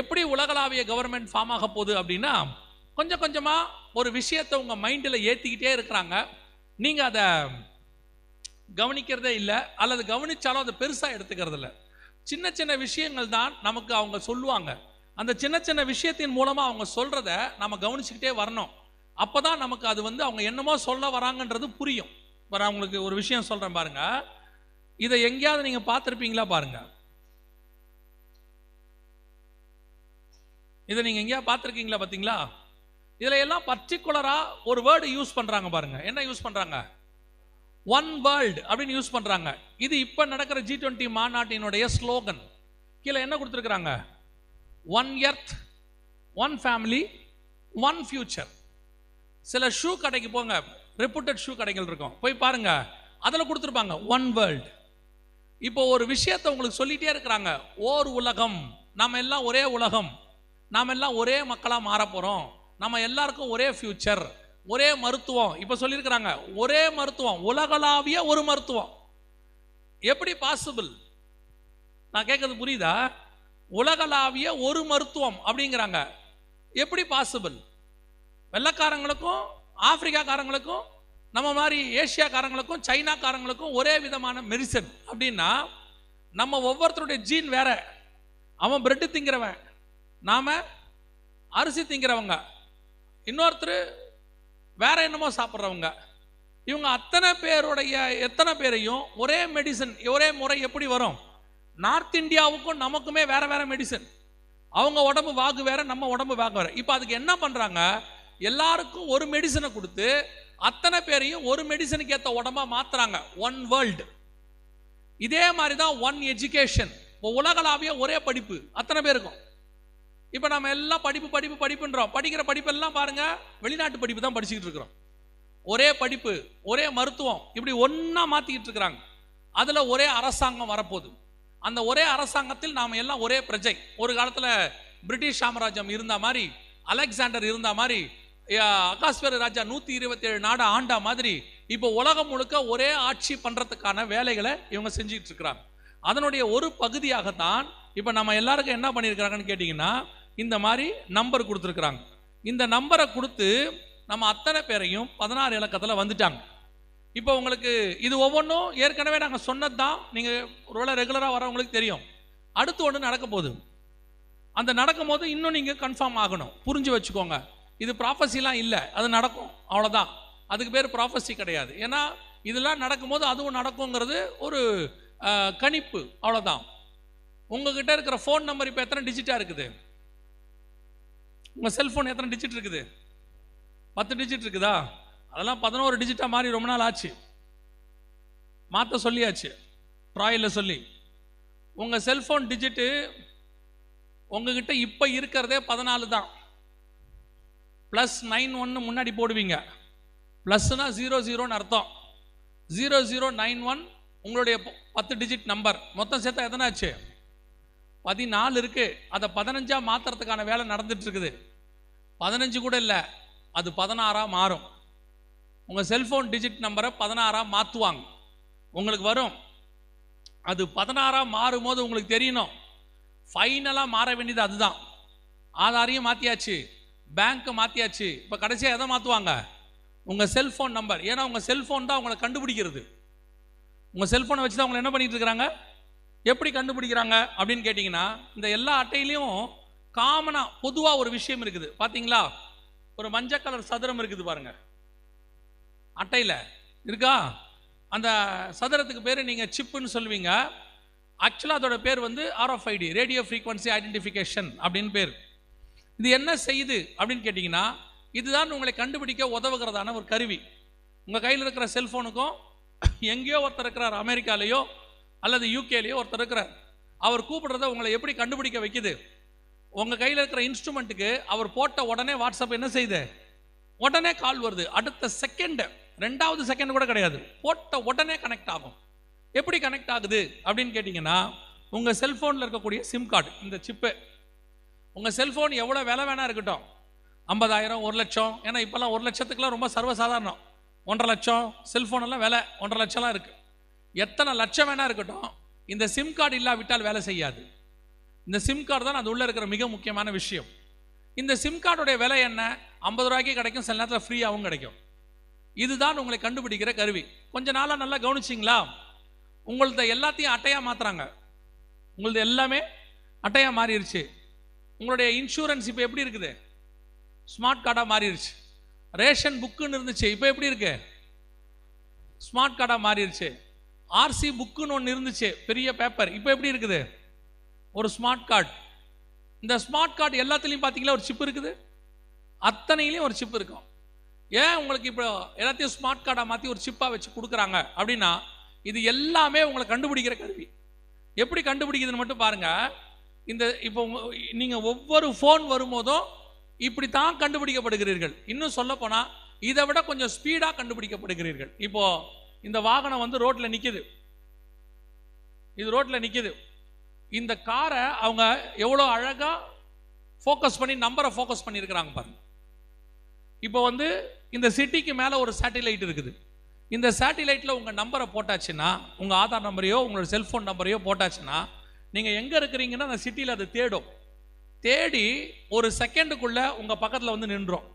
எப்படி உலகளாவிய government form ஆக போகுது அப்படின்னா கொஞ்சம் கொஞ்சமாக ஒரு விஷயத்தை உங்கள் மைண்டில் ஏற்றிக்கிட்டே இருக்கிறாங்க. நீங்கள் அதை கவனிக்கிறதே இல்லை அல்லது கவனித்தாலும் அதை பெருசாக எடுத்துக்கிறது இல்லை. சின்ன சின்ன விஷயங்கள் தான் நமக்கு அவங்க சொல்லுவாங்க. அந்த சின்ன சின்ன விஷயத்தின் மூலமாக அவங்க சொல்கிறத நம்ம கவனிச்சுக்கிட்டே வரணும். அப்போ தான் நமக்கு அது வந்து அவங்க என்னமோ சொல்ல வராங்கன்றது புரியும். இப்போ நான் உங்களுக்கு ஒரு விஷயம் சொல்கிறேன் பாருங்கள் இதை எங்கேயாவது நீங்கள் பார்த்துருப்பீங்களா பாருங்கள் இதை நீங்கள் எங்கேயா பார்த்துருக்கீங்களா பார்த்தீங்களா? இதில் எல்லாம் பர்டிகுலராக ஒரு வேர்டு யூஸ் பண்ணுறாங்க பாருங்க. என்ன யூஸ் பண்ணுறாங்க ஒன் வேர்ல்டு அப்படின்னு யூஸ் பண்ணுறாங்க இது இப்போ நடக்கிற ஜி டுவெண்ட்டி மாநாட்டினுடைய ஸ்லோகன் கீழே என்ன கொடுத்துருக்குறாங்க? One earth one family one future சில ஷூ கடைக்கு போங்க. ரெப்புட்டட் ஷூ கடைகள் இருக்கும். போய் பாருங்க. அதில் கொடுத்துருப்பாங்க ஒன் வேர்ல்டு இப்போ ஒரு விஷயத்தை உங்களுக்கு சொல்லிட்டே இருக்கிறாங்க. ஓர் உலகம். நம்ம எல்லாம் ஒரே உலகம். நாம் எல்லாம் ஒரே மக்களாக மாற போகிறோம் நம்ம எல்லாருக்கும் ஒரே ஃபியூச்சர் ஒரே மருத்துவம். இப்போ சொல்லியிருக்கிறாங்க ஒரே மருத்துவம். உலகளாவிய ஒரு மருத்துவம். எப்படி பாசிபிள் நான் கேட்கறது புரியுதா? உலகளாவிய ஒரு மருத்துவம் அப்படிங்கிறாங்க. எப்படி பாசிபிள் வெள்ளக்காரங்களுக்கும் ஆப்பிரிக்காக்காரங்களுக்கும் நம்ம மாதிரி ஏசியாக்காரங்களுக்கும் சைனாக்காரங்களுக்கும் ஒரே விதமான மெடிசன் அப்படின்னா நம்ம ஒவ்வொருத்தருடைய ஜீன் வேற. அவன் பிரெட்டு திங்கிறவன். நாம் அரிசி திங்கிறவங்க. இன்னொருத்தர் வேற என்னமோ சாப்பிட்றவங்க. இவங்க அத்தனை பேருடைய எத்தனை பேரையும் ஒரே மெடிசன் ஒரே முறை எப்படி வரும்? நார்த் இந்தியாவுக்கும் நமக்குமே வேற வேற மெடிசன் அவங்க உடம்பு வாக்கு வேற நம்ம உடம்பு வாக்கு வேற. இப்போ அதுக்கு என்ன பண்ணுறாங்க எல்லாருக்கும் ஒரு மெடிசனை கொடுத்து அத்தனை பேரையும் ஒரு மெடிசனுக்கு ஏற்ற உடம்பா மாத்துறாங்க. ஒன் வேர்ல்டு இதே மாதிரி தான் ஒன் எஜுகேஷன் இப்போ உலகளாவிய ஒரே படிப்பு. அத்தனை பேருக்கும். இப்போ நம்ம எல்லாம் படிப்பு படிப்பு படிப்புன்றோம். படிக்கிற படிப்பெல்லாம் பாருங்க வெளிநாட்டு படிப்பு தான் படிச்சுக்கிட்டு இருக்கிறோம். ஒரே படிப்பு ஒரே மருத்துவம் இப்படி ஒன்றா மாற்றிக்கிட்டு இருக்கிறாங்க. அதில் ஒரே அரசாங்கம் வரப்போகுது. அந்த ஒரே அரசாங்கத்தில் நாம் எல்லாம் ஒரே பிரஜை. ஒரு காலத்தில் பிரிட்டிஷ் சாம்ராஜ்யம் இருந்த மாதிரி அலெக்சாண்டர் இருந்த மாதிரி அகாஸ்வர ராஜா நூற்றி இருபத்தி ஏழு நாடு ஆண்டா மாதிரி இப்போ உலகம் முழுக்க ஒரே ஆட்சி பண்ணுறதுக்கான வேலைகளை இவங்க செஞ்சுட்டு இருக்கிறாங்க. அதனுடைய ஒரு பகுதியாகத்தான் இப்போ நம்ம எல்லாருக்கும் என்ன பண்ணியிருக்கிறாங்கன்னு கேட்டிங்கன்னா இந்த மாதிரி நம்பர் கொடுத்துருக்குறாங்க. இந்த நம்பரை கொடுத்து நம்ம அத்தனை பேரையும் பதினாறு இலக்கத்தில் வந்துட்டாங்க. இப்போ உங்களுக்கு இது ஒவ்வொன்றும் ஏற்கனவே நாங்கள் சொன்னது தான் நீங்கள் ஒருவேளை ரெகுலராக வரவங்களுக்கு தெரியும். அடுத்து ஒன்று நடக்க போகுது. அந்த நடக்கும் போது இன்னும் நீங்கள் கன்ஃபார்ம் ஆகணும். புரிஞ்சு வச்சுக்கோங்க. இது ப்ராஃபஸிலாம் இல்லை. அது நடக்கும். அவ்வளோதான் அதுக்கு பேர் ப்ராஃபஸி கிடையாது. ஏன்னா இதெல்லாம் நடக்கும்போது அதுவும் நடக்குங்கிறது ஒரு கணிப்பு. அவ்வளோதான் உங்ககிட்ட இருக்கிற ஃபோன் நம்பர் இப்போ எத்தனை டிஜிட்டாக இருக்குது? உங்கள் செல்ஃபோன் எத்தனை டிஜிட் இருக்குது? பத்து டிஜிட் இருக்குதா? அதெல்லாம் பதினோரு டிஜிட்டாக மாறி ரொம்ப நாள் ஆச்சு. மாற்ற சொல்லியாச்சு. ட்ராயில் சொல்லி. உங்கள் செல்ஃபோன் டிஜிட்டு உங்ககிட்ட இப்போ இருக்கிறதே பதினாலு தான். ப்ளஸ் நைன் ஒன்று முன்னாடி போடுவீங்க. ப்ளஸ்னா ஜீரோ ஜீரோன்னு அர்த்தம். ஜீரோ ஜீரோ நைன் ஒன் உங்களுடைய பத்து டிஜிட் நம்பர் மொத்தம் சேர்த்தா எத்தனை ஆச்சு பதினாலு இருக்கு. அதை பதினஞ்சா மாத்துறதுக்கான வேலை நடந்துட்டு இருக்குது பதினஞ்சு கூட இல்லை அது பதினாறா மாறும். உங்கள் செல்ஃபோன் டிஜிட் நம்பரை பதினாறா மாற்றுவாங்க உங்களுக்கு வரும். அது பதினாறா மாறும்போது உங்களுக்கு தெரியணும். ஃபைனலாக மாற வேண்டியது அதுதான். ஆதாரையும் மாற்றியாச்சு பேங்க்கை மாற்றியாச்சு இப்போ கடைசியாக எதை மாற்றுவாங்க உங்கள் செல்ஃபோன் நம்பர் ஏன்னா உங்கள் செல்ஃபோன் தான் உங்களை கண்டுபிடிக்கிறது. உங்கள் செல்ஃபோனை வச்சு தான் உங்களை என்ன பண்ணிட்டு இருக்கிறாங்க எப்படி கண்டுபிடிக்கிறாங்க அப்படின்னு கேட்டிங்கன்னா இந்த எல்லா அட்டையிலையும் காமனாக பொதுவாக ஒரு விஷயம் இருக்குது. பார்த்தீங்களா ஒரு மஞ்சள் கலர் சதுரம் இருக்குது பாருங்க. அட்டையில். இருக்கா? அந்த சதுரத்துக்கு பேர் நீங்கள் சிப்புன்னு சொல்லுவீங்க. ஆக்சுவலாக அதோட பேர் வந்து ஆர்எஃப்ஐடி ரேடியோ ஃப்ரீக்வன்சி ஐடென்டிஃபிகேஷன் அப்படின்னு பேர். இது என்ன செய்யுது அப்படின்னு கேட்டிங்கன்னா இதுதான் உங்களை கண்டுபிடிக்க உதவுகிறதான ஒரு கருவி. உங்கள் கையில் இருக்கிற செல்ஃபோனுக்கும் எங்கேயோ ஒருத்தர் இருக்கிறார் அமெரிக்காலேயோ அல்லது யூகேலேயோ ஒருத்தர் இருக்கிறார். அவர் கூப்பிடுறத உங்களை எப்படி கண்டுபிடிக்க வைக்குது? உங்கள் கையில் இருக்கிற இன்ஸ்ட்ருமெண்ட்டுக்கு அவர் போட்ட உடனே வாட்ஸ்அப் என்ன செய்யுது? உடனே கால் வருது. அடுத்த செகண்டு ரெண்டாவது செகண்ட் கூட கிடையாது. போட்ட உடனே கனெக்ட் ஆகும். எப்படி கனெக்ட் ஆகுது அப்படின்னு கேட்டிங்கன்னா உங்கள் செல்ஃபோனில் இருக்கக்கூடிய சிம் கார்டு இந்த சிப்பு உங்கள் செல்ஃபோன் எவ்வளோ விலை வேணா இருக்கட்டும். ஐம்பதாயிரம் ஒரு லட்சம். ஏன்னா இப்போல்லாம் ஒரு லட்சத்துக்குலாம் ரொம்ப சர்வசாதாரணம். ஒன்றரை லட்சம். செல்ஃபோனெல்லாம் விலை ஒன்றரை லட்சம்லாம் இருக்குது எத்தனை லட்சம் வேணா இருக்கட்டும் இந்த சிம் கார்டு இல்லாவிட்டால் வேலை செய்யாது. இந்த சிம் கார்டு தான் அது உள்ள இருக்கிற மிக முக்கியமான விஷயம். இந்த சிம் கார்டுடைய விலை என்ன? ஐம்பது ரூபாய்க்கு கிடைக்கும் சில நேரத்தில் ஃப்ரீயாகவும் கிடைக்கும். இதுதான் உங்களை கண்டுபிடிக்கிற கருவி. கொஞ்ச நாளாக நல்லா கவனிச்சிங்களா? உங்களது எல்லாத்தையும் அட்டையாக மாற்றுறாங்க உங்களது எல்லாமே அட்டையாக மாறிடுச்சு உங்களுடைய இன்சூரன்ஸ் இப்போ எப்படி இருக்குது? ஸ்மார்ட் கார்டாக மாறிடுச்சு ரேஷன் புக்குன்னு இருந்துச்சு இப்போ எப்படி இருக்கு? ஸ்மார்ட் கார்டாக மாறிடுச்சு ஆர்சி புக்குன்னு ஒன்று இருந்துச்சு பெரிய பேப்பர் இப்போ எப்படி இருக்குது? ஒரு ஸ்மார்ட் கார்டு இந்த ஸ்மார்ட் கார்டு எல்லாத்துலேயும் பார்த்தீங்களா ஒரு சிப் இருக்குது? அத்தனையிலையும் ஒரு சிப் இருக்கும். ஏன் உங்களுக்கு இப்போ எல்லாத்தையும் ஸ்மார்ட் கார்டாக மாற்றி ஒரு சிப்பாக வச்சு கொடுக்குறாங்க? அப்படின்னா இது எல்லாமே உங்களை கண்டுபிடிக்கிற கருவி. எப்படி கண்டுபிடிக்குதுன்னு மட்டும் பாருங்கள் இந்த இப்போ நீங்கள் ஒவ்வொரு ஃபோன் வரும்போதும் இப்படி தான் கண்டுபிடிக்கப்படுகிறீர்கள். இன்னும் சொல்ல இதை விட கொஞ்சம் ஸ்பீடாக கண்டுபிடிக்கப்படுகிறீர்கள். இப்போது இந்த வாகனம் வந்து ரோட்டில் நிற்குது இது ரோட்டில் நிற்கிது இந்த காரை அவங்க எவ்வளோ அழகாக ஃபோக்கஸ் பண்ணி நம்பரை ஃபோக்கஸ் பண்ணியிருக்கிறாங்க பாருங்க. இப்போ வந்து இந்த சிட்டிக்கு மேலே ஒரு சேட்டிலைட் இருக்குது. இந்த சேட்டிலைட்டில் உங்கள் நம்பரை போட்டாச்சுன்னா உங்கள் ஆதார் நம்பரையோ உங்களோட செல்ஃபோன் நம்பரையோ போட்டாச்சுன்னா நீங்கள் எங்கே இருக்கிறீங்கன்னா அந்த சிட்டியில் அது தேடும். தேடி ஒரு செகண்டுக்குள்ளே உங்கள் பக்கத்தில் வந்து நின்றோம்.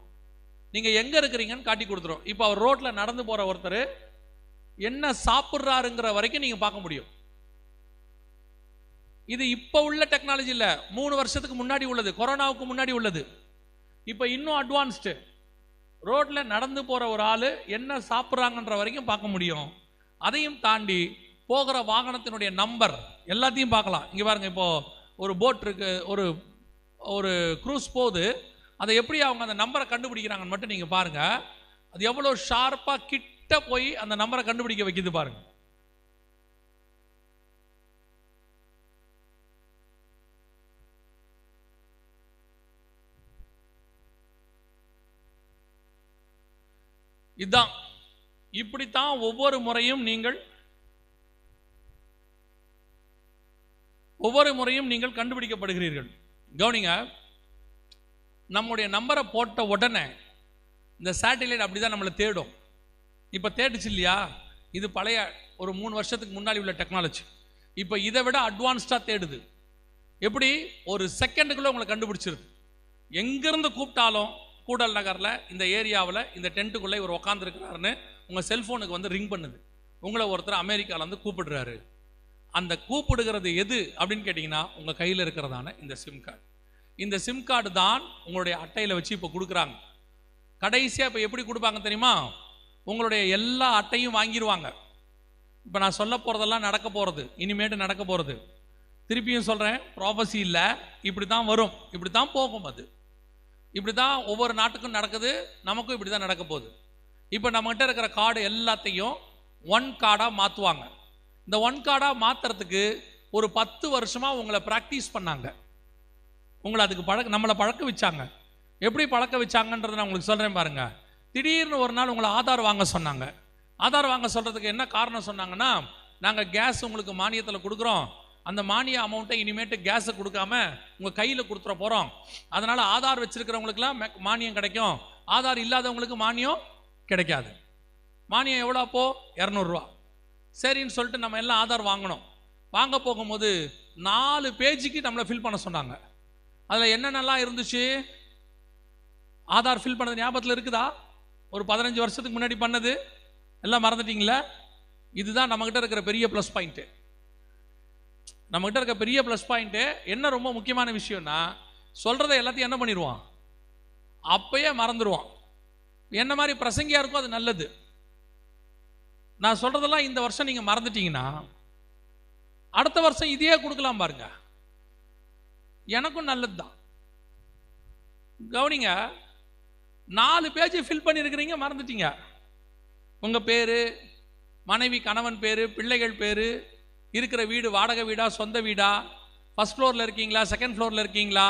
நீங்கள் எங்கே இருக்கிறீங்கன்னு காட்டி கொடுத்துரும். இப்போ அவர் ரோட்டில் நடந்து போகிற ஒருத்தர் என்ன சாப்பிட்றாருங்கிற வரைக்கும் நீங்கள் பார்க்க முடியும். இது இப்போ உள்ள டெக்னாலஜி இல்லை. மூணு வருஷத்துக்கு முன்னாடி உள்ளது. கொரோனாவுக்கு முன்னாடி உள்ளது. இப்போ இன்னும் அட்வான்ஸ்டு ரோட்டில் நடந்து போகிற ஒரு ஆள் என்ன சாப்பிட்றாங்கன்ற வரைக்கும் பார்க்க முடியும். அதையும் தாண்டி போகிற வாகனத்தினுடைய நம்பர் எல்லாத்தையும் பார்க்கலாம். இங்கே பாருங்கள் இப்போது ஒரு போட் இருக்கு ஒரு ஒரு க்ரூஸ் போகுது. அதை எப்படி அவங்க அந்த நம்பரை கண்டுபிடிக்கிறாங்கன்னு மட்டும் நீங்கள் பாருங்க. அது எவ்வளோ ஷார்ப்பாக கிட் கிட்ட போய் அந்த நம்பரை கண்டுபிடிக்க வைக்குது பாருங்க. இதுதான் இப்படித்தான் ஒவ்வொரு முறையும் நீங்கள் ஒவ்வொரு முறையும் நீங்கள் கண்டுபிடிக்கப்படுகிறீர்கள். கவனிங்க நம்முடைய நம்பரை போட்ட உடனே இந்த சேட்டிலைட் அப்படிதான் நம்மளை தேடும். இப்போ தேடுச்சு இல்லையா? இது பழைய ஒரு மூணு வருஷத்துக்கு முன்னாடி உள்ள டெக்னாலஜி இப்போ இதை விட அட்வான்ஸ்டாக தேடுது. எப்படி? ஒரு செகண்டுக்குள்ளே உங்களை கண்டுபிடிச்சிருது. எங்கேருந்து கூப்பிட்டாலும் கூடல் நகரில் இந்த ஏரியாவில் இந்த டென்ட்டுக்குள்ளே இவர் உக்காந்துருக்கிறாருன்னு உங்கள் செல்ஃபோனுக்கு வந்து ரிங் பண்ணுது. உங்களை ஒருத்தர் அமெரிக்காவிலேருந்து கூப்பிடுறாரு. அந்த கூப்பிடுகிறது எது அப்படின்னு கேட்டிங்கன்னா உங்கள் கையில் இருக்கிறதான இந்த சிம் கார்டு இந்த சிம் கார்டு தான் உங்களுடைய அட்டையில் வச்சு இப்போ கொடுக்குறாங்க. கடைசியாக இப்போ எப்படி கொடுப்பாங்க தெரியுமா? உங்களுடைய எல்லா அட்டையும் வாங்கிடுவாங்க இப்போ நான் சொல்ல போகிறதெல்லாம் நடக்க போகிறது இனிமேட்டு நடக்க போகிறது திருப்பியும் சொல்கிறேன் ப்ராபஸி இல்லை. இப்படி தான் வரும். இப்படி தான் போகும் அது. இப்படி தான் ஒவ்வொரு நாட்டுக்கும் நடக்குது. நமக்கும் இப்படி தான் நடக்க போகுது. இப்போ நம்மகிட்ட இருக்கிற கார்டு எல்லாத்தையும் ஒன் கார்டாக மாற்றுவாங்க இந்த ஒன் கார்டாக மாற்றுறதுக்கு ஒரு பத்து வருஷமாக உங்களை ப்ராக்டிஸ் பண்ணாங்க. உங்களை அதுக்கு பழக்க நம்மளை பழக்க வச்சாங்க. எப்படி பழக்க வச்சாங்கன்றதை நான் உங்களுக்கு சொல்கிறேன் பாருங்கள் திடீர்னு ஒரு நாள் உங்களை ஆதார் வாங்க சொன்னாங்க. ஆதார் வாங்க சொல்கிறதுக்கு என்ன காரணம் சொன்னாங்கன்னா நாங்கள் கேஸ் உங்களுக்கு மானியத்தில் கொடுக்குறோம். அந்த மானிய அமௌண்ட்டை இனிமேட்டு கேஸை கொடுக்காம உங்கள் கையில் கொடுத்துட போகிறோம் அதனால் ஆதார் வச்சிருக்கிறவங்களுக்குலாம் மானியம் கிடைக்கும். ஆதார் இல்லாதவங்களுக்கு மானியம் கிடைக்காது. மானியம் எவ்வளோ அப்போ? இரநூறுவா. சரின்னு சொல்லிட்டு நம்ம எல்லாம் ஆதார் வாங்கினோம். வாங்க போகும்போது நாலு பேஜுக்கு நம்மளை ஃபில் பண்ண சொன்னாங்க. அதில் என்னென்னலாம் இருந்துச்சு? ஆதார் ஃபில் பண்ணது ஞாபகத்தில் இருக்குதா? ஒரு பதினஞ்சு வருஷத்துக்கு முன்னாடி பண்ணது? எல்லாம் மறந்துட்டீங்களா? இதுதான் நம்மகிட்ட இருக்கிற பெரிய ப்ளஸ் பாயிண்ட்டு நம்மகிட்ட இருக்க பெரிய ப்ளஸ் பாயிண்ட்டு என்ன ரொம்ப முக்கியமான விஷயம்னா சொல்கிறத எல்லாத்தையும் என்ன பண்ணிடுவான் அப்பயே மறந்துடுவான் என்ன மாதிரி பிரசங்கியாக இருக்கோ அது நல்லது. நான் சொல்றதெல்லாம் இந்த வருஷம் நீங்கள் மறந்துட்டீங்கன்னா அடுத்த வருஷம் இதையே கொடுக்கலாம் பாருங்க. எனக்கும் நல்லது தான் கவனிங்க நாலு பேஜ் ஃபில் பண்ணியிருக்கிறீங்க மறந்துட்டீங்க. உங்கள் பேர் மனைவி கணவன் பேர் பிள்ளைகள் பேர் இருக்கிற வீடு வாடகை வீடா சொந்த வீடா ஃபர்ஸ்ட் ஃப்ளோரில் இருக்கீங்களா செகண்ட் ஃப்ளோரில் இருக்கீங்களா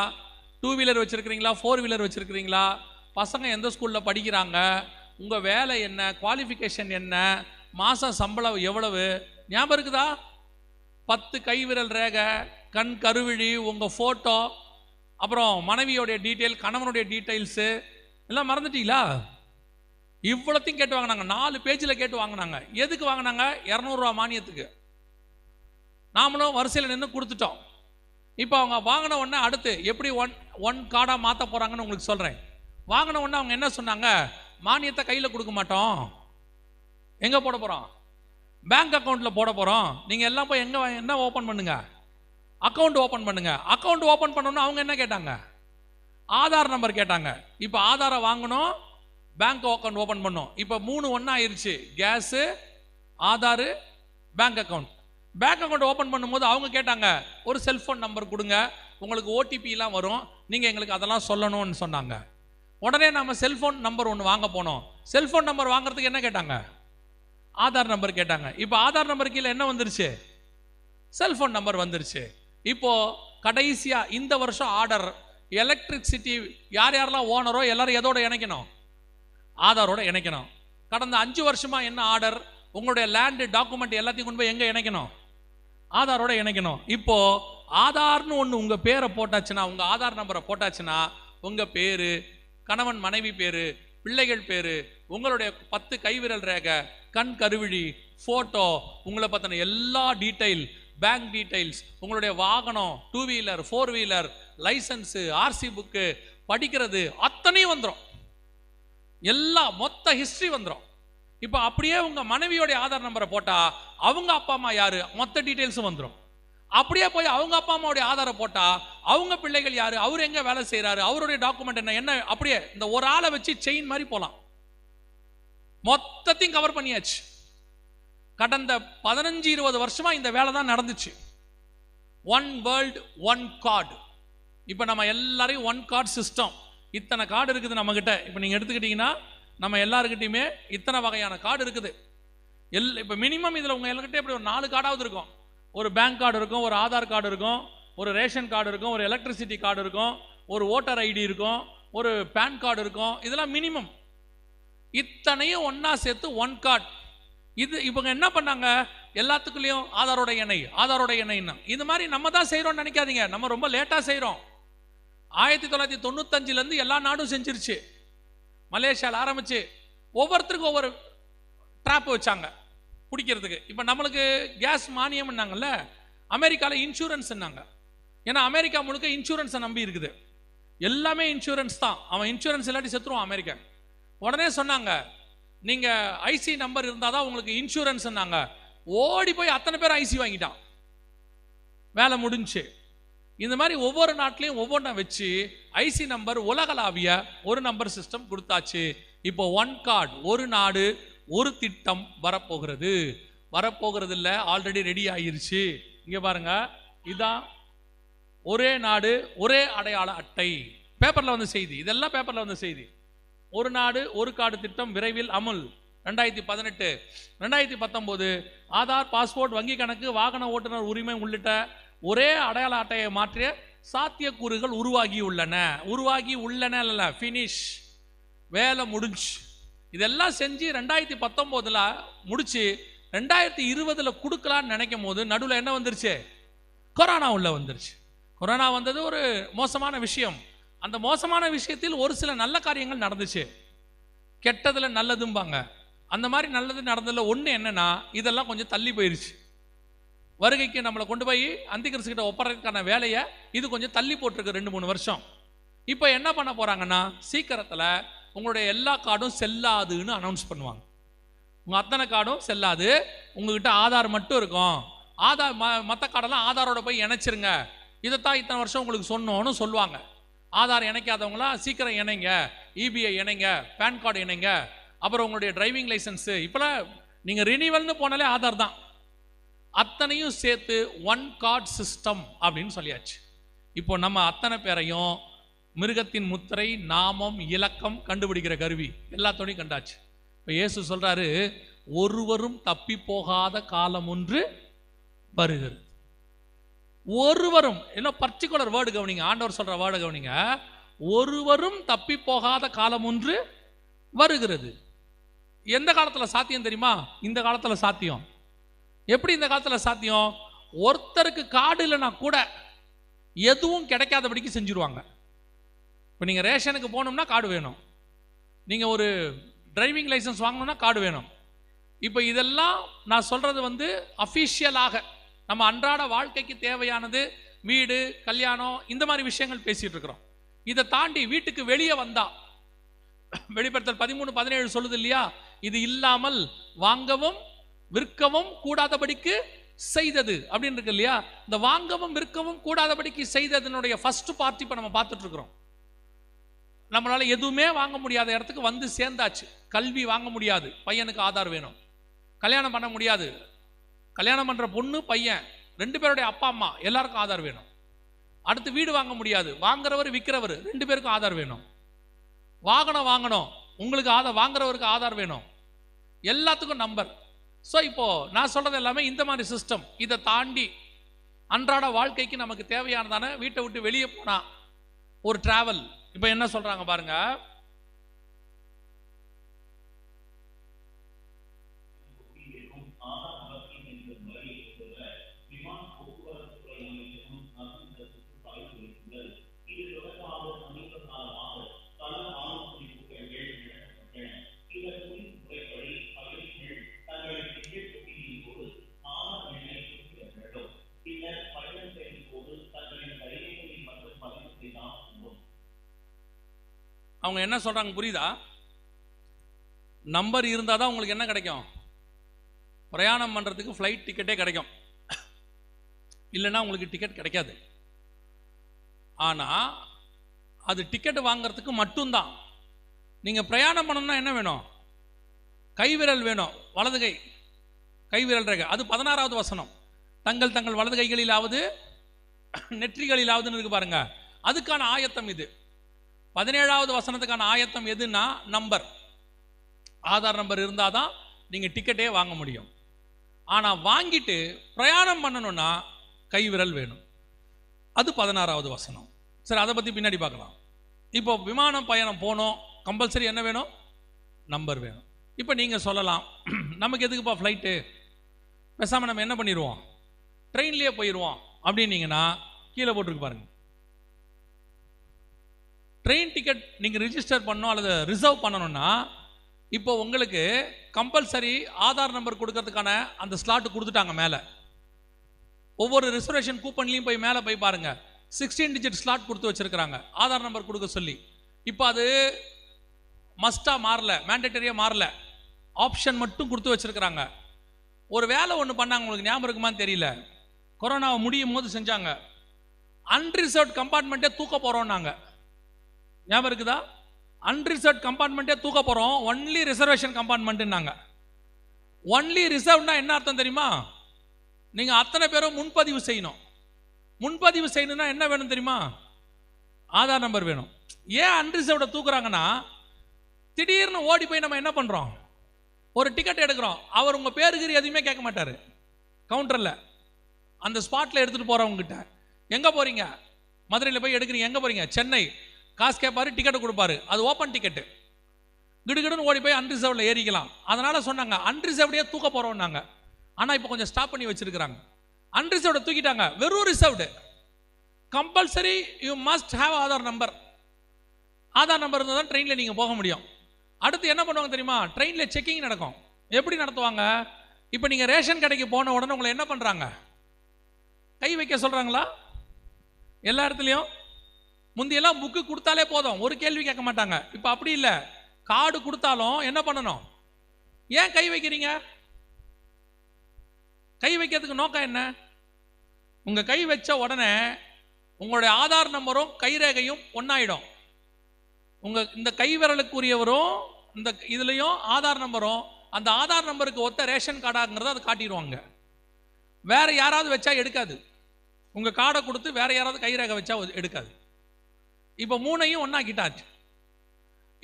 டூ வீலர் வச்சுருக்கிறீங்களா ஃபோர் வீலர் வச்சுருக்கிறீங்களா பசங்க எந்த ஸ்கூலில் படிக்கிறாங்க உங்கள் வேலை என்ன குவாலிஃபிகேஷன் என்ன மாதம் சம்பளம் எவ்வளவு ஞாபகம் இருக்குதா? பத்து கைவிரல் ரேகை கண் கருவிழி உங்கள் ஃபோட்டோ அப்புறம் மனைவியோடைய டீட்டெயில் கணவனுடைய டீட்டெயில்ஸு எல்லாம் மறந்துட்டீங்களா? இவ்வளோத்தையும் கேட்டு வாங்கினாங்க. நாலு பேஜில் கேட்டு வாங்கினாங்க. எதுக்கு வாங்கினாங்க? இரநூறுவா மானியத்துக்கு. நாமளும் வரிசையில் நின்று கொடுத்துட்டோம். இப்போ அவங்க வாங்கின உடனே அடுத்து எப்படி ஒன் ஒன் கார்டாக மாற்ற போகிறாங்கன்னு உங்களுக்கு சொல்கிறேன் வாங்கின உடனே அவங்க என்ன சொன்னாங்க? மானியத்தை கையில் கொடுக்க மாட்டோம். எங்கே போட போகிறோம் பேங்க் அக்கௌண்ட்டில் போட போகிறோம் நீங்கள் எல்லாம் போய் எங்கே என்ன ஓப்பன் பண்ணுங்கள் அக்கௌண்ட் ஓப்பன் பண்ணுங்கள் அக்கௌண்ட் ஓப்பன் பண்ணோன்னு அவங்க என்ன கேட்டாங்க? ஆதார் நம்பர் கேட்டாங்க. இப்போ ஆதாரை வாங்கணும் பேங்க் அக்கௌண்ட் ஓப்பன் பண்ணோம். இப்போ மூணு ஒன்றா ஆயிடுச்சு gas Aadhaar bank account bank account open பண்ணும்போது அவங்க கேட்டாங்க ஒரு செல்ஃபோன் நம்பர் கொடுங்க. உங்களுக்கு ஓடிபிலாம் வரும். நீங்கள் எங்களுக்கு அதெல்லாம் சொல்லணும்னு சொன்னாங்க. உடனே நம்ம செல்ஃபோன் நம்பர் ஒன்று வாங்க போனோம். செல்ஃபோன் நம்பர் வாங்குறதுக்கு என்ன கேட்டாங்க? ஆதார் நம்பர் கேட்டாங்க. இப்போ ஆதார் நம்பர் கீழே என்ன வந்துருச்சு? செல்ஃபோன் நம்பர் வந்துருச்சு. இப்போ கடைசியாக இந்த வருஷம் ஆர்டர் எலக்ட்ரிசிட்டி யார் யாரெல்லாம் ஓனரோ எல்லாரும் எதோட இணைக்கணும்? ஆதாரோட இணைக்கணும். கடந்த அஞ்சு வருஷமா என்ன ஆர்டர் உங்களுடைய லேண்டு டாக்குமெண்ட் எல்லாத்தையும் கொண்டு போய் எங்க இணைக்கணும்? ஆதாரோட இணைக்கணும். இப்போ ஆதார்னு ஒன்று உங்கள் பேரை போட்டாச்சுன்னா உங்கள் ஆதார் நம்பரை போட்டாச்சுன்னா உங்கள் பேர் கணவன் மனைவி பேர் பிள்ளைகள் பேர் உங்களுடைய பத்து கைவிரல் ரேகை கண் கருவிழி ஃபோட்டோ உங்களை பற்றின எல்லா டீட்டெயில் பேங்க் டீட்டெயில்ஸ் உங்களுடைய வாகனம் two wheeler four wheeler licence RC book படிக்கிறது அத்தனையும் வந்துடும் எல்லா மொத்த ஹிஸ்ட்ரி வந்துடும் இப்போ அப்படியே உங்கள் மனைவியோடைய ஆதார் நம்பரை போட்டால் அவங்க அப்பா அம்மா யார்? மொத்த டீட்டெயில்ஸும் வந்துடும் அப்படியே போய் அவங்க அப்பா அம்மாவுடைய ஆதாரை போட்டால் அவங்க பிள்ளைகள் யார்? அவர் எங்கே வேலை செய்கிறாரு அவருடைய டாக்குமெண்ட் என்ன? என்ன? அப்படியே இந்த ஒரு ஆளை வச்சு செயின் மாதிரி போகலாம் மொத்தத்தையும் கவர் பண்ணியாச்சு. கடந்த பதினஞ்சு இருபது வருஷமாக இந்த வேலை தான் நடந்துச்சு. ஒன் வேர்ல்டு ஒன் கார்டு இப்போ நம்ம எல்லாரையும் ஒன் கார்டு சிஸ்டம் இத்தனை கார்டு இருக்குது நம்மக்கிட்ட இப்போ நீங்கள் எடுத்துக்கிட்டிங்கன்னா நம்ம எல்லாருக்கிட்டையுமே இத்தனை வகையான கார்டு இருக்குது. எல் இப்போ மினிமம் இதில் உங்கள் எல்லார்கிட்டயும் இப்படி ஒரு நாலு கார்டாவது இருக்கும். ஒரு பேங்க் கார்டு இருக்கும் ஒரு ஆதார் கார்டு இருக்கும் ஒரு ரேஷன் கார்டு இருக்கும் ஒரு எலக்ட்ரிசிட்டி கார்டு இருக்கும் ஒரு ஓட்டர் ஐடி இருக்கும் ஒரு பேன் கார்டு இருக்கும். இதெல்லாம் மினிமம் இத்தனையும் ஒன்றா சேர்த்து ஒன் கார்டு இது இவங்க என்ன பண்ணாங்க? எல்லாத்துக்குள்ளேயும் ஆதாரோட எண்ணெய் ஆதாரோட எண்ணெய்னா இது மாதிரி நம்ம தான் செய்கிறோம்னு நினைக்காதீங்க. நம்ம ரொம்ப லேட்டாக செய்கிறோம் ஆயிரத்தி தொள்ளாயிரத்தி தொண்ணூத்தஞ்சுலேருந்து எல்லா நாடும் செஞ்சிருச்சு. மலேசியாவில் ஆரம்பிச்சு ஒவ்வொருத்தருக்கும் ஒவ்வொரு ட்ராப் வச்சாங்க பிடிக்கிறதுக்கு இப்போ நம்மளுக்கு கேஸ் மானியம்னாங்கல்ல அமெரிக்காவில் இன்சூரன்ஸ்னாங்க ஏன்னா அமெரிக்கா முழுக்க இன்சூரன்ஸை நம்பி இருக்குது. எல்லாமே இன்சூரன்ஸ் தான். அவன் இன்சூரன்ஸ் இல்லாட்டி செத்துருவான் அமெரிக்கா உடனே சொன்னாங்க நீங்கள் ஐசி நம்பர் இருந்தால் தான் உங்களுக்கு இன்சூரன்ஸ்னாங்க ஓடி போய் அத்தனை பேர் ஐசி வாங்கிட்டான். வேலை முடிஞ்சுச்சு இந்த மாதிரி ஒவ்வொரு நாட்டிலையும் ஒவ்வொன்றா வச்சு ஐசி நம்பர் உலகளாவிய ஒரு நம்பர் சிஸ்டம் கொடுத்தாச்சு. இப்போ ஒன் கார்டு ஒரு நாடு ஒரு திட்டம் வரப்போகிறது. வரப்போகிறது இல்லை ஆல்ரெடி ரெடி ஆயிருச்சு. இங்கே பாருங்க இதான் ஒரே நாடு ஒரே அடையாள அட்டை. பேப்பரில் வந்த செய்தி இதெல்லாம் பேப்பரில் வந்த செய்தி. ஒரு நாடு ஒரு கார்டு திட்டம் விரைவில் அமுல். ரெண்டாயிரத்தி பதினெட்டு. ரெண்டாயிரத்தி பத்தொம்போது ஆதார் பாஸ்போர்ட் வங்கி கணக்கு வாகன ஓட்டுநர் உரிமை உள்ளிட்ட ஒரே அடையாள அட்டையை மாற்றிய சாத்தியக்கூறுகள் உருவாகி உள்ளன. உருவாகி உள்ளன இல்லை ஃபினிஷ் வேலை முடிஞ்சு. இதெல்லாம் செஞ்சு ரெண்டாயிரத்தி பத்தொம்போதில் முடிச்சு ரெண்டாயிரத்தி இருபதில் கொடுக்கலான்னு நினைக்கும் போது நடுவில் என்ன வந்துருச்சு? கொரோனா உள்ள வந்துருச்சு. கொரோனா வந்தது ஒரு மோசமான விஷயம். அந்த மோசமான விஷயத்தில் ஒரு சில நல்ல காரியங்கள் நடந்துச்சு. கெட்டதில் நல்லதும்பாங்க. அந்த மாதிரி நல்லது நடந்ததுல ஒன்று என்னென்னா இதெல்லாம் கொஞ்சம் தள்ளி போயிருச்சு. வருகைக்கு நம்மளை கொண்டு போய் அந்திகிறிஸ்து கிட்ட ஒப்பறதுக்கான வேலையை இது கொஞ்சம் தள்ளி போட்டிருக்கு ரெண்டு மூணு வருஷம். இப்போ என்ன பண்ண போகிறாங்கன்னா சீக்கிரத்தில் உங்களுடைய எல்லா கார்டும் செல்லாதுன்னு அனௌன்ஸ் பண்ணுவாங்க. உங்கள் அத்தனை கார்டும் செல்லாது. உங்ககிட்ட ஆதார் மட்டும் இருக்கும். ஆதார் ம மற்ற கார்டெல்லாம் ஆதாரோட போய் இணைச்சிருங்க. இதைத்தான் இத்தனை வருஷம் உங்களுக்கு சொன்னோன்னு சொல்லுவாங்க. ஆதார் இணைக்காதவங்களாம் சீக்கிரம் இணைங்க. இபிஐ இணைங்க. பேன் கார்டு இணைங்க. அப்புறம் உங்களுடைய டிரைவிங் லைசன்ஸு இப்போலாம் நீங்கள் ரினிவல்னு போனாலே ஆதார் தான். அத்தனையும் சேர்த்து ஒன் கார்ட் சிஸ்டம் அப்படின்னு சொல்லியாச்சு. இப்போ நம்ம அத்தனை பேரையும் மிருகத்தின் முத்திரை நாமம் இலக்கம் கண்டுபிடிக்கிற கருவி எல்லாத்தோடையும் கண்டாச்சு. இப்போ இயேசு சொல்கிறாரு ஒருவரும் தப்பி போகாத காலம் ஒன்று வருகிறது. ஒருவரும் என்ன பர்டிகுலர் வேர்டு கவனிங்க ஆண்டவர் சொல்கிற வேர்டு கவனிங்க. ஒருவரும் தப்பி போகாத காலம் ஒன்று வருகிறது. எந்த காலத்தில் சாத்தியம் தெரியுமா? இந்த காலத்தில் சாத்தியம். எப்படி இந்த காலத்தில் சாத்தியம்? ஒருத்தருக்கு காடு இல்லைன்னா கூட எதுவும் கிடைக்காதபடிக்கு செஞ்சுருவாங்க. இப்போ நீங்கள் ரேஷனுக்கு போகணும்னா கார்டு வேணும். நீங்கள் ஒரு டிரைவிங் லைசன்ஸ் வாங்கணும்னா கார்டு வேணும். இப்போ இதெல்லாம் நான் சொல்கிறது வந்து அஃபிஷியலாக நம்ம அன்றாட வாழ்க்கைக்கு தேவையானது வீடு கல்யாணம் இந்த மாதிரி விஷயங்கள் பேசிகிட்டு இருக்கிறோம். இதை தாண்டி வீட்டுக்கு வெளியே வந்தா வெளிப்படுத்தல் பதிமூணு பதினேழு சொல்லுது இல்லையா? இது இல்லாமல் வாங்கவும் விற்கவும் கூடாதபடிக்கு செய்தது அப்படின்னு இருக்கு இல்லையா? இந்த வாங்கவும் விற்கவும் கூடாதபடிக்கு செய்ததனுடைய ஃபர்ஸ்ட் பார்ட்டி இப்போ நம்ம பார்த்துட்டு இருக்கிறோம். நம்மளால எதுவுமே வாங்க முடியாத இடத்துக்கு வந்து சேர்ந்தாச்சு. கல்வி வாங்க முடியாது. பையனுக்கு ஆதார் வேணும். கல்யாணம் பண்ண முடியாது. கல்யாணம் பண்ணுற பொண்ணு பையன் ரெண்டு பேருடைய அப்பா அம்மா எல்லாருக்கும் ஆதார் வேணும். அடுத்து வீடு வாங்க முடியாது. வாங்குறவர் விற்கிறவர் ரெண்டு பேருக்கும் ஆதார் வேணும். வாகனம் வாங்கணும். உங்களுக்கு ஆதார் வாங்குறவருக்கு ஆதார் வேணும். எல்லாத்துக்கும் நம்பர் ஸோ இப்போது நான் சொல்கிறது எல்லாமே இந்த மாதிரி சிஸ்டம் இதை தாண்டி அன்றாட வாழ்க்கைக்கு நமக்கு தேவையானதான வீட்டை விட்டு வெளியே போனால் ஒரு ட்ராவல் இப்போ என்ன சொல்கிறாங்க பாருங்கள் அவங்க என்ன சொல்றாங்க புரியுதா? நம்பர் இருந்தால் தான் உங்களுக்கு என்ன கிடைக்கும்? பிரயாணம் பண்ணுறதுக்கு ஃப்ளைட் டிக்கெட்டே கிடைக்கும். இல்லைன்னா உங்களுக்கு டிக்கெட் கிடைக்காது. ஆனால் அது டிக்கெட் வாங்குறதுக்கு மட்டும்தான். நீங்கள் பிரயாணம் பண்ணணும்னா என்ன வேணும்? கைவிரல் வேணும் வலது கை. கைவிரல் ரேகை. அது பதினாறாவது வசனம். தங்கள் தங்கள் வலது கைகளிலாவது நெற்றிகளிலாவதுன்னு இருக்கு பாருங்க. அதுக்கான ஆயத்தம் இது. பதினேழாவது வசனத்துக்கான ஆயத்தம் எதுனா நம்பர். ஆதார் நம்பர் இருந்தால் தான் நீங்கள் டிக்கெட்டே வாங்க முடியும். ஆனால் வாங்கிட்டு பிரயாணம் பண்ணணும்னா கைவிரல் வேணும். அது பதினாறாவது வசனம். சரி அதை பற்றி பின்னாடி பார்க்கலாம். இப்போ விமானம் பயணம் போனோம். கம்பல்சரி என்ன வேணும்? நம்பர் வேணும். இப்போ நீங்கள் சொல்லலாம். நமக்கு எதுக்குப்பா ஃப்ளைட்டு பேசாமல் நம்ம என்ன பண்ணிடுவோம் ட்ரெயின்லேயே போயிடுவோம் அப்படின்னீங்கன்னா கீழே போட்டிருக்கு பாருங்கள் ட்ரெயின் டிக்கெட் நீங்கள் ரிஜிஸ்டர் பண்ணணும் அல்லது ரிசர்வ் பண்ணணும்னா இப்போ உங்களுக்கு கம்பல்சரி ஆதார் நம்பர் கொடுக்கறதுக்கான அந்த ஸ்லாட் கொடுத்துட்டாங்க மேலே. ஒவ்வொரு ரிசர்வேஷன் கூப்பன்லையும் போய் மேலே போய் பாருங்கள் சிக்ஸ்டீன் டிஜிட் ஸ்லாட் கொடுத்து வச்சுருக்கிறாங்க. ஆதார் நம்பர் கொடுக்க சொல்லி. இப்போ அது மஸ்ட்டாக மாறல மேண்டேட்டரியாக மாறல. ஆப்ஷன் மட்டும் கொடுத்து வச்சுருக்கிறாங்க. ஒரு வேலை ஒன்று பண்ணாங்க உங்களுக்கு ஞாபகம் இருக்குமான்னு தெரியல. கொரோனாவை முடியும் போது செஞ்சாங்க. அன்ரிசர்வ் கம்பார்ட்மெண்ட்டே தூக்க போகிறோம்னாங்க ஞாபகம் இருக்குதா? அன்ரிசர்வ் கம்பார்ட்மெண்ட்டே தூக்க போகிறோம் ஒன்லி ரிசர்வேஷன் கம்பார்ட்மெண்ட்டுன்னாங்க ஒன்லி ரிசர்வ்னா என்ன அர்த்தம் தெரியுமா? நீங்கள் அத்தனை பேரும் முன்பதிவு செய்யணும். முன்பதிவு செய்யணும்னா என்ன வேணும் தெரியுமா? ஆதார் நம்பர் வேணும். ஏன் அன்ரிசர்வ்டை தூக்குறாங்கன்னா திடீர்னு ஓடி போய் நம்ம என்ன பண்ணுறோம் ஒரு டிக்கெட் எடுக்கிறோம். அவர் உங்கள் பேருக்கு எதுவுமே கேட்க மாட்டார். கவுண்டரில் அந்த ஸ்பாட்டில் எடுத்துகிட்டு போகிறவங்ககிட்ட எங்கே போகிறீங்க மதுரையில் போய் எடுக்கிறீங்க. எங்கே போகிறீங்க சென்னை. காசு கேட்பாரு டிக்கெட்டு கொடுப்பாரு. அது ஓப்பன் டிக்கெட்டு கிடுகிடுன்னு ஓடி போய் அன்ரிசர்வ்டில் ஏறிக்கலாம். அதனால் சொன்னாங்க அன்ரிசர்வ்டே தூக்க போகிறோம்னாங்க ஆனால் இப்போ கொஞ்சம் ஸ்டாப் பண்ணி வச்சிருக்கிறாங்க. அன்ரிசர்வ்டை தூக்கிட்டாங்க. வெறும் reserved compulsory you must have Aadhaar number Aadhaar number இருந்தால் தான் ட்ரெயினில் நீங்கள் போக முடியும். அடுத்து என்ன பண்ணுவாங்க தெரியுமா? ட்ரெயினில் செக்கிங் நடக்கும். எப்படி நடத்துவாங்க? இப்போ நீங்கள் ரேஷன் கடைக்கு போன உடனே உங்களை என்ன பண்ணுறாங்க கை வைக்க சொல்கிறாங்களா எல்லா இடத்துலையும்? முந்தியெல்லாம் புக்கு கொடுத்தாலே போதும். ஒரு கேள்வி கேட்க மாட்டாங்க. இப்போ அப்படி இல்லை. கார்டு கொடுத்தாலும் என்ன பண்ணணும்? ஏன் கை வைக்கிறீங்க? கை வைக்கிறதுக்கு நோக்கம் என்ன? உங்க கை வச்ச உடனே உங்களுடைய ஆதார் நம்பரும் கைரேகையும் ஒன்றாயிடும் உங்க இந்த கை விரலுக்குரியவரும் இந்த இதுலேயும் ஆதார் நம்பரும் அந்த ஆதார் நம்பருக்கு ஒத்த ரேஷன் கார்டாங்கிறத அதை காட்டிடுவாங்க. வேற யாராவது வச்சா எடுக்காது. உங்க கார்டை கொடுத்து வேற யாராவது கைரேகை வச்சா எடுக்காது. இப்போ மூணையும் ஒன்றாக்கிட்டாச்சு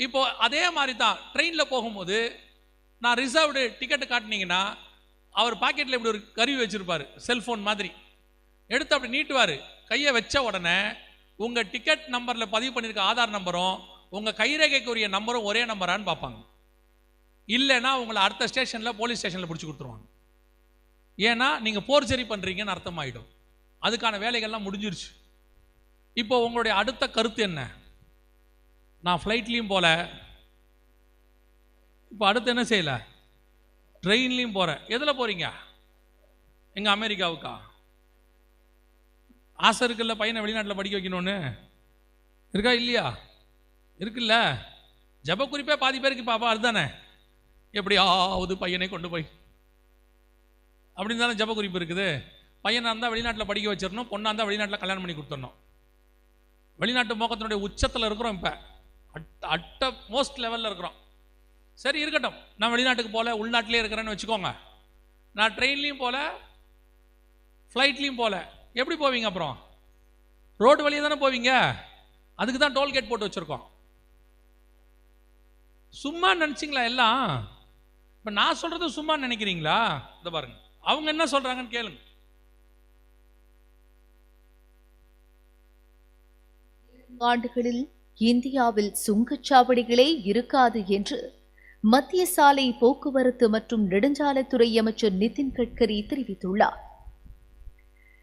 இப்போ அதே மாதிரி தான் ட்ரெயினில் போகும்போது நான் ரிசர்வ்டு டிக்கெட்டு காட்டினீங்கன்னா அவர் பாக்கெட்டில் இப்படி ஒரு கருவி வச்சுருப்பார் செல்ஃபோன் மாதிரி. எடுத்து அப்படி நீட்டுவார். கையை வச்ச உடனே உங்கள் டிக்கெட் நம்பரில் பதிவு பண்ணியிருக்க ஆதார் நம்பரும் உங்கள் கைரேகைக்குரிய நம்பரும் ஒரே நம்பரான்னு பார்ப்பாங்க. இல்லைன்னா உங்களை அடுத்த ஸ்டேஷனில் போலீஸ் ஸ்டேஷனில் பிடிச்சி கொடுத்துருவாங்க. ஏன்னா நீங்கள் போர்ச்சரி பண்ணுறீங்கன்னு அர்த்தமாயிடும். அதுக்கான வேலைகள்லாம் முடிஞ்சிருச்சு. இப்போ உங்களுடைய அடுத்த கருத்து என்ன? நான் ஃப்ளைட்லேயும் போல. இப்போ அடுத்து என்ன செய்யல? ட்ரெயின்லேயும் போகிறேன் எதில் போகிறீங்க எங்கள் அமெரிக்காவுக்கா? ஆசை இருக்குல்ல பையனை வெளிநாட்டில் படிக்க வைக்கணும்னு? இருக்கா இல்லையா? இருக்குல்ல. ஜப குறிப்பே பாதி பேருக்கு பாப்பா அதுதானே? எப்படியாவது பையனை கொண்டு போய். அப்படின்னு தானே ஜப குறிப்பு இருக்குது. பையனாக இருந்தால் வெளிநாட்டில் படிக்க வச்சிடணும் பொண்ணாக இருந்தால் வெளிநாட்டில் கல்யாணம் பண்ணி கொடுத்துடணும். வெளிநாட்டு மோகத்தினுடைய உச்சத்தில் இருக்கிறோம் இப்போ. அட் அட்ட மோஸ்ட் லெவலில் இருக்கிறோம். சரி இருக்கட்டும். நான் வெளிநாட்டுக்கு போகல உள்நாட்டிலே இருக்கிறேன்னு வச்சுக்கோங்க. நான் ட்ரெயின்லேயும் போகல ஃப்ளைட்லேயும் போகல எப்படி போவீங்க அப்புறம்? ரோடு வழியாக தானே போவீங்க? அதுக்கு தான் டோல்கேட் போட்டு வச்சுருக்கோம். சும்மா நினச்சிங்களா எல்லாம்? இப்போ நான் சொல்கிறது சும்மா நினைக்கிறீங்களா? இதை பாருங்க. அவங்க என்ன சொல்கிறாங்கன்னு கேளுங்க. ஆண்டுகளில் இந்தியாவில் சுங்கச்சாவடிகளே இருக்காது என்று மத்திய சாலை போக்குவரத்து மற்றும் நெடுஞ்சாலைத்துறை அமைச்சர் நிதின் கட்கரி தெரிவித்துள்ளார்.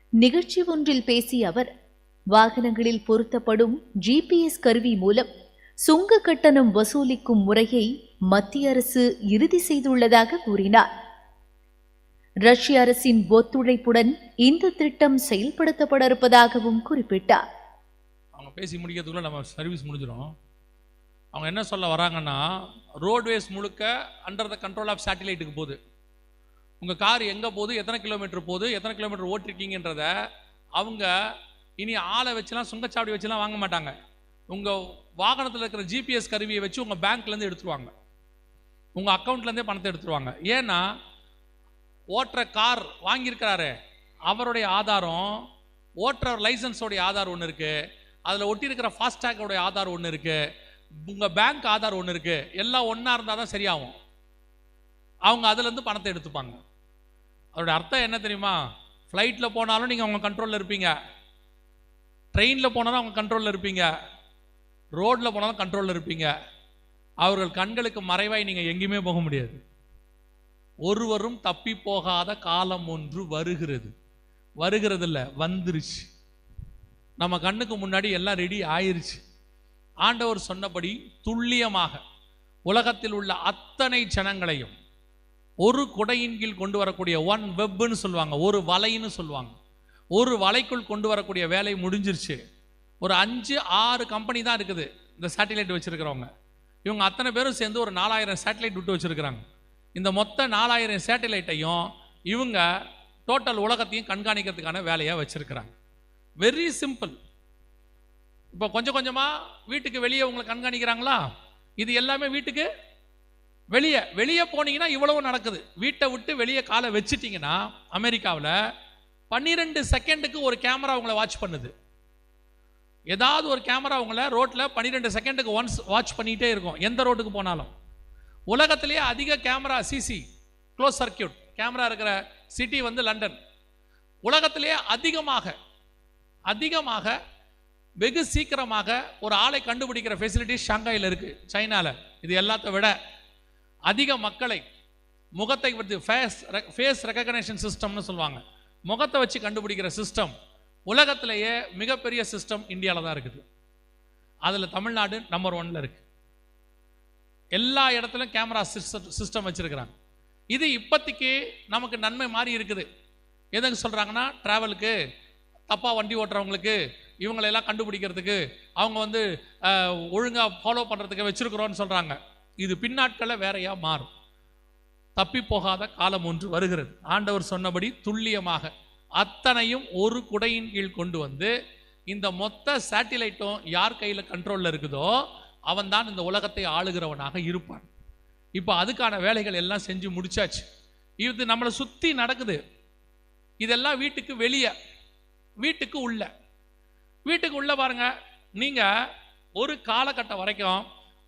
நிகழ்ச்சி ஒன்றில் பேசிய அவர் வாகனங்களில் பொருத்தப்படும் ஜிபிஎஸ் கருவி மூலம் சுங்க கட்டணம் வசூலிக்கும் முறையை மத்திய அரசு இறுதி செய்துள்ளதாக கூறினார். ரஷ்ய அரசின் ஒத்துழைப்புடன் இந்த திட்டம் செயல்படுத்தப்பட இருப்பதாகவும் குறிப்பிட்டார். பேசி முடிக்கிறதுக்குள்ள நம்ம சர்வீஸ் முடிஞ்சிடும் அவங்க என்ன சொல்ல வராங்கன்னா ரோட்வேஸ் முழுக்க அண்டர் த கண்ட்ரோல் ஆஃப் சேட்டிலைட்டுக்கு போகுது. உங்கள் கார் எங்கே போகுது எத்தனை கிலோமீட்டர் போகுது எத்தனை கிலோமீட்டர் ஓட்டிருக்கீங்கன்றத அவங்க இனி ஆளை வச்சுலாம் சுங்கச்சாவடி வச்சுலாம் வாங்க மாட்டாங்க. உங்கள் வாகனத்தில் இருக்கிற ஜிபிஎஸ் கருவியை வச்சு உங்கள் பேங்க்லேருந்து எடுத்துருவாங்க. உங்கள் அக்கௌண்ட்லேருந்தே பணத்தை எடுத்துருவாங்க. ஏன்னா ஓட்டுற கார் வாங்கியிருக்கிறாரு அவருடைய ஆதாரம் ஓட்டுற லைசன்ஸோடைய ஆதார் ஒன்று இருக்குது அதில் ஒட்டியிருக்கிற ஃபாஸ்டேக்கோடைய ஆதார் ஒன்று இருக்குது உங்கள் பேங்க் ஆதார் ஒன்று இருக்குது எல்லாம் ஒன்றா இருந்தால் தான் சரியாகும். அவங்க அதுலேருந்து பணத்தை எடுத்துப்பாங்க. அதோட அர்த்தம் என்ன தெரியுமா? ஃப்ளைட்டில் போனாலும் நீங்கள் அவங்க கண்ட்ரோலில் இருப்பீங்க. ட்ரெயினில் போனாலும் அவங்க கண்ட்ரோலில் இருப்பீங்க. ரோட்டில் போனாலும் கண்ட்ரோலில் இருப்பீங்க. அவர்கள் கண்களுக்கு மறைவாய் நீங்கள் எங்கேயுமே போக முடியாது. ஒருவரும் தப்பி போகாத காலம் ஒன்று வருகிறது. வருகிறது இல்லை வந்துருச்சு. நம்ம கண்ணுக்கு முன்னாடி எல்லாம் ரெடி ஆயிருச்சு. ஆண்டவர் சொன்னபடி துல்லியமாக உலகத்தில் உள்ள அத்தனை ஜனங்களையும் ஒரு குடையின் கீழ் கொண்டு வரக்கூடிய ஒன் வெப்னு சொல்லுவாங்க ஒரு வலைன்னு சொல்லுவாங்க. ஒரு வலைக்குள் கொண்டு வரக்கூடிய வேலை முடிஞ்சிருச்சு. ஒரு அஞ்சு ஆறு கம்பெனி தான் இருக்குது இந்த சேட்டிலைட் வச்சுருக்கிறவங்க. இவங்க அத்தனை பேரும் சேர்ந்து ஒரு நாலாயிரம் சேட்டலைட் விட்டு வச்சுருக்கிறாங்க. இந்த மொத்த நாலாயிரம் சேட்டலைட்டையும் இவங்க டோட்டல் உலகத்தையும் கண்காணிக்கிறதுக்கான வேலையாக வச்சுருக்கிறாங்க. வெரி சிம்பிள் இப்போ கொஞ்சம் கொஞ்சமாக வீட்டுக்கு வெளியே உங்களை கண்காணிக்கிறாங்களா? இது எல்லாமே வீட்டுக்கு வெளியே வெளியே போனீங்கன்னா இவ்வளவு நடக்குது. வீட்டை விட்டு வெளியே காலை வச்சுட்டிங்கன்னா அமெரிக்காவில் பன்னிரெண்டு செகண்டுக்கு ஒரு கேமரா உங்களை வாட்ச் பண்ணுது. ஏதாவது ஒரு கேமரா உங்களை ரோட்டில் பன்னிரெண்டு செகண்டுக்கு ஒன்ஸ் வாட்ச் பண்ணிகிட்டே இருக்கும். எந்த ரோட்டுக்கு போனாலும். உலகத்திலேயே அதிக camera CC close circuit camera இருக்கிற சிட்டி வந்து லண்டன் உலகத்திலேயே அதிகமாக அதிகமாக வெகு சீக்கிரமாக ஒரு ஆளை கண்டுபிடிக்கிற ஃபெசிலிட்டி ஷாங்காயில் இருக்குது சைனாவில் இது எல்லாத்த விட அதிக மக்களை முகத்தை பற்றி ஃபேஸ் ஃபேஸ் ரெக்கக்னேஷன் சிஸ்டம்னு சொல்லுவாங்க. முகத்தை வச்சு கண்டுபிடிக்கிற சிஸ்டம் உலகத்திலேயே மிகப்பெரிய சிஸ்டம் இந்தியாவில் தான் இருக்குது. அதில் தமிழ்நாடு நம்பர் ஒன்ல இருக்கு. எல்லா இடத்துலையும் கேமரா சிஸ்டம் வச்சுருக்கிறாங்க. இது இப்போதைக்கு நமக்கு நன்மை மாதிரி இருக்குது. எதுக்கு சொல்கிறாங்கன்னா ட்ராவலுக்கு தப்பாக வண்டி ஓட்டுறவங்களுக்கு இவங்களெல்லாம் கண்டுபிடிக்கிறதுக்கு அவங்க வந்து ஒழுங்காக ஃபாலோ பண்ணுறதுக்கு வச்சுருக்குறோன்னு சொல்கிறாங்க இது பின்னாட்களில் வேறையாக மாறும். தப்பி போகாத காலம் ஒன்று வருகிறது. ஆண்டவர் சொன்னபடி துல்லியமாக அத்தனையும் ஒரு குடையின் கீழ் கொண்டு வந்து இந்த மொத்த சேட்டிலைட்டும் யார் கையில் கண்ட்ரோலில் இருக்குதோ அவன் தான் இந்த உலகத்தை ஆளுகிறவனாக இருப்பான். இப்போ அதுக்கான வேலைகள் எல்லாம் செஞ்சு முடிச்சாச்சு. இது நம்மளை சுற்றி நடக்குது. இதெல்லாம் வீட்டுக்கு வெளியே வீட்டுக்கு உள்ள. வீட்டுக்கு உள்ள பாருங்க நீங்க ஒரு காலகட்டம் வரைக்கும்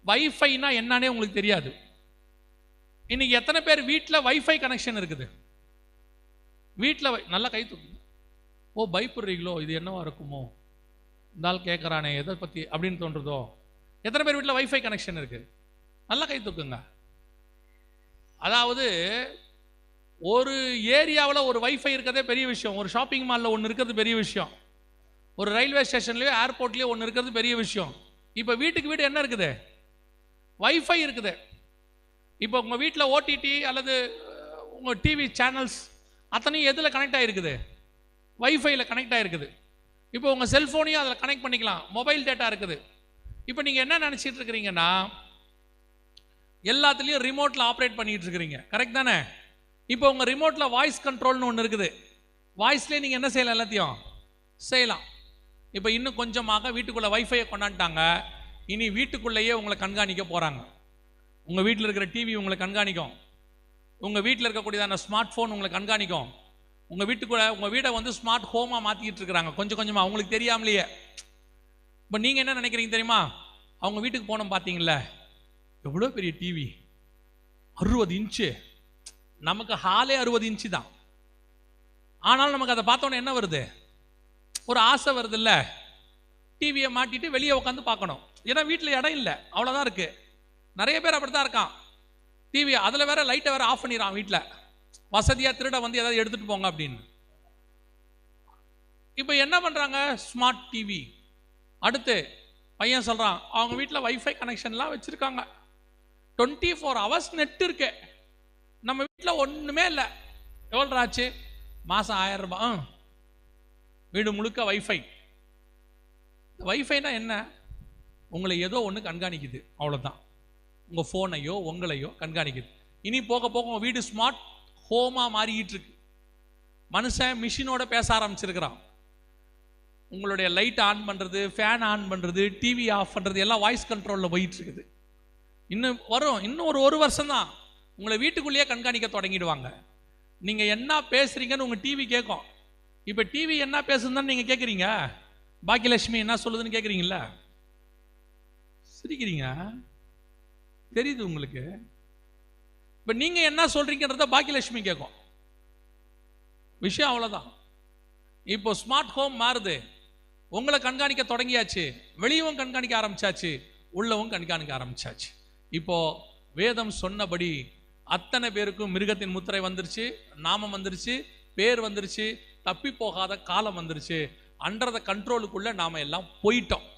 வைஃபைனா என்னன்னே உங்களுக்கு தெரியாது. இன்னைக்கு எத்தனை பேர் வீட்டில் வைஃபை கனெக்ஷன் இருக்குது? வீட்டில் நல்லா கை தூக்குங்க ஓ பயப்படுறீங்களோ? இது என்னவா இருக்குமோ? இருந்தால் கேட்குறானே எதை பற்றி அப்படின்னு தோன்றுதோ? எத்தனை பேர் வீட்டில் வைஃபை கனெக்ஷன் இருக்குது நல்லா கை தூக்குங்க. அதாவது ஒரு ஏரியாவில் ஒரு வைஃபை இருக்கிறதே பெரிய விஷயம். ஒரு ஷாப்பிங் மாலில் ஒன்று இருக்கிறது பெரிய விஷயம். ஒரு ரயில்வே ஸ்டேஷன்லேயோ ஏர்போர்ட்லேயோ ஒன்று இருக்கிறது பெரிய விஷயம். இப்போ வீட்டுக்கு வீடு என்ன இருக்குது? வைஃபை இருக்குது. இப்போ உங்கள் வீட்டில் ஓடிடி அல்லது உங்கள் டிவி சேனல்ஸ் அத்தனையும் எதில் கனெக்ட் ஆகிருக்குது வைஃபையில் கனெக்ட் ஆகிருக்குது இப்போ உங்கள் செல்ஃபோனையும் அதில் கனெக்ட் பண்ணிக்கலாம். மொபைல் டேட்டா இருக்குது. இப்போ நீங்கள் என்ன நினச்சிட்டு இருக்கிறீங்கன்னா எல்லாத்துலேயும் ரிமோட்டில் ஆப்ரேட் பண்ணிகிட்டு இருக்கிறீங்க. கரெக்ட் தானே? இப்போ உங்கள் ரிமோட்டில் வாய்ஸ் கண்ட்ரோல்னு ஒன்று இருக்குது. வாய்ஸ்லேயே நீங்கள் என்ன செய்யலாம் எல்லாத்தையும்? செய்யலாம். இப்போ இன்னும் கொஞ்சமாக வீட்டுக்குள்ளே வைஃபையை கொண்டாந்துட்டாங்க. இனி வீட்டுக்குள்ளேயே உங்களை கண்காணிக்க போகிறாங்க உங்கள் வீட்டில் இருக்கிற டிவி உங்களை கண்காணிக்கும். உங்கள் வீட்டில் இருக்கக்கூடியதான ஸ்மார்ட் ஃபோன் உங்களை கண்காணிக்கும். உங்கள் வீட்டுக்குள்ளே உங்கள் வீடை வந்து ஸ்மார்ட் ஹோமாக மாற்றிக்கிட்டு இருக்கிறாங்க. கொஞ்சம் கொஞ்சமாக அவங்களுக்கு தெரியாமலேயே. இப்போ நீங்கள் என்ன நினைக்கிறீங்க தெரியுமா? அவங்க வீட்டுக்கு போனோம் பார்த்தீங்களே எவ்வளோ பெரிய டிவி அறுபது இன்ச்சு நமக்கு ஹாலே அறுபது இன்ச்சு தான். ஆனாலும் நமக்கு அதை பார்த்தோன்னே என்ன வருது? ஒரு ஆசை வருது இல்லை டிவியை மாட்டிட்டு வெளியே உட்காந்து பார்க்கணும். ஏன்னா வீட்டில் இடம் இல்லை. அவ்வளோதான் இருக்கு. நிறைய பேர் அப்படி தான் இருக்கான் டிவி அதில் வேற லைட்டை வேற ஆஃப் பண்ணிடுறான் வீட்டில் வசதியாக திருட வந்து ஏதாவது எடுத்துகிட்டு போங்க அப்படின்னு. இப்போ என்ன பண்ணுறாங்க ஸ்மார்ட் டிவி அடுத்து பையன் சொல்கிறான் அவங்க வீட்டில் வைஃபை கனெக்ஷன்லாம் வச்சுருக்காங்க. டுவெண்ட்டி ஃபோர் ஹவர்ஸ் நெட் இருக்கு. நம்ம வீட்டில் ஒன்றுமே இல்லை. எவ்வளோ ஆச்சு மாதம் ஆயிரம் ரூபாய் ஆ. வீடு முழுக்க வைஃபை வைஃபைனா என்ன? உங்களை ஏதோ ஒன்று கண்காணிக்குது. அவ்வளோதான் உங்கள் ஃபோனையோ உங்களையோ கண்காணிக்குது. இனி போக போக உங்கள் வீடு ஸ்மார்ட் ஹோமாக மாறிக்கிட்டு இருக்கு மனுஷன் மிஷினோட பேச ஆரம்பிச்சிருக்கிறான். உங்களுடைய லைட் ஆன் பண்ணுறது ஃபேன் ஆன் பண்ணுறது டிவி ஆஃப் பண்ணுறது எல்லாம் வாய்ஸ் கண்ட்ரோலில் போயிட்டு இருக்குது இன்னும் வரும். இன்னும் ஒரு ஒரு வருஷம் தான் உங்களை வீட்டுக்குள்ளேயே கண்காணிக்க தொடங்கிடுவாங்க. நீங்கள் என்ன பேசுகிறீங்கன்னு உங்கள் டிவி கேட்கும் இப்போ டிவி என்ன பேசுதுன்னு நீங்கள் கேட்குறீங்க பாக்கியலட்சுமி என்ன சொல்லுதுன்னு கேட்குறீங்களா சிரிக்கிறீங்க? தெரியுது உங்களுக்கு? இப்போ நீங்கள் என்ன சொல்கிறீங்கன்றத பாக்கியலட்சுமி கேட்கும் விஷயம் அவ்வளோதான் இப்போ ஸ்மார்ட் ஹோம் மாறுது. உங்களை கண்காணிக்க தொடங்கியாச்சு. வெளியவும் கண்காணிக்க ஆரம்பிச்சாச்சு. உள்ளவும் கண்காணிக்க ஆரம்பிச்சாச்சு. இப்போ வேதம் சொன்னபடி அத்தனை பேருக்கும் மிருகத்தின் முத்திரை வந்துருச்சு நாமம் வந்துருச்சு பேர் வந்துருச்சு தப்பி போகாத காலம் வந்துருச்சு. அன்றத கண்ட்ரோலுக்குள்ளே கண்ட்ரோலுக்குள்ள நாம எல்லாம் போயிட்டோம்.